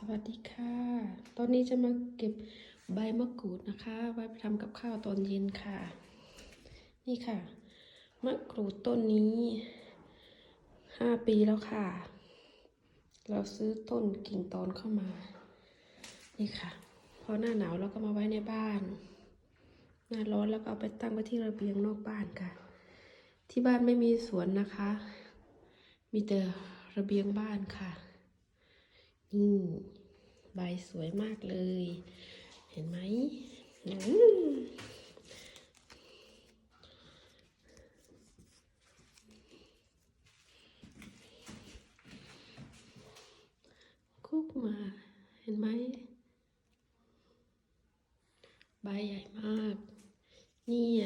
สวัสดีค่ะ ตอนนี้จะมาเก็บใบมะกรูดนะคะ ไว้ไปทำกับข้าวตอนเย็นค่ะ นี่ค่ะ มะกรูดต้นนี้ห้าปีแล้วค่ะ เราซื้อต้นกิ่งตอนเข้ามา นี่ค่ะ พอหน้าหนาวเราก็มาไว้ในบ้าน หน้าร้อนแล้วก็เอาไปตั้งไว้ที่ระเบียงนอกบ้านค่ะ ที่บ้านไม่มีสวนนะคะ มีแต่ระเบียงบ้านค่ะ นี่ใบสวยมากเลย เห็นไหมอืมคุกมา เห็นไหม ใบใหญ่มากเนี่ย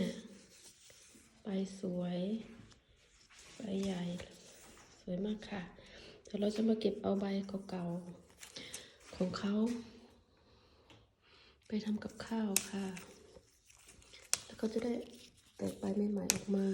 ใบสวย ใบใหญ่ สวยมากค่ะ เดี๋ยวเราจะมาเก็บเอาใบเก่าๆของเขา ไปทำกับข้าวค่ะ แล้วก็จะได้แตกใบใหม่ๆออกมา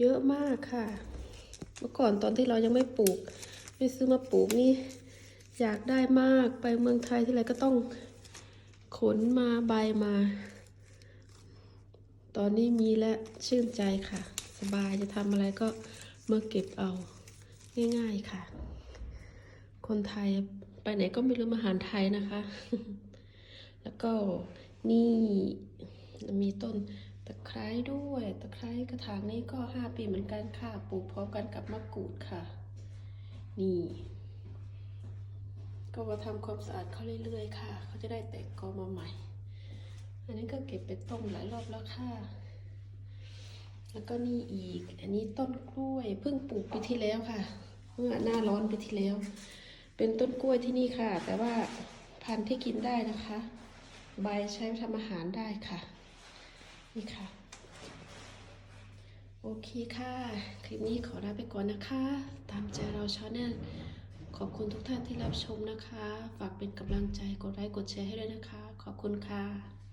เยอะมากค่ะ เมื่อก่อนตอนที่เรายังไม่ปลูก ไม่ซื้อมาปลูกนี่อยากได้มากไปเมืองไทยที่ไรก็ต้องขนมาใบมา ตอนนี้มีและชื่นใจค่ะ สบายจะทำอะไรก็มาเก็บเอาง่ายๆค่ะ คนไทยไปไหนก็ไม่ลืมอาหารไทยนะคะ แล้วก็นี่มีต้น ตะไคร้ด้วยตะไคร้กระถางนี้ก็ห้าปีเหมือนกันค่ะปลูกพร้อมกันกับมะกรูดค่ะ นี่ ก็มาทำความสะอาดเขาเรื่อยๆค่ะเขาจะได้แตกกอมาใหม่ อันนี้ก็เก็บไปต้มหลายรอบแล้วค่ะ แล้วก็นี่อีก อันนี้ต้นกล้วยเพิ่งปลูกปีที่แล้วค่ะ เมื่อหน้าร้อนปีที่แล้ว เป็นต้นกล้วยที่นี่ค่ะ แต่ว่าพันธุ์ที่กินได้นะคะ ใบใช้ทำอาหารได้ค่ะ นี่ค่ะ โอเคค่ะ คลิปนี้ขอลาไปก่อนนะคะ ตามใจเราชาแนลขอบคุณทุกท่านที่รับชมนะคะ ฝากเป็นกำลังใจ กดไลค์ กดแชร์ให้ด้วยนะคะ ขอบคุณค่ะ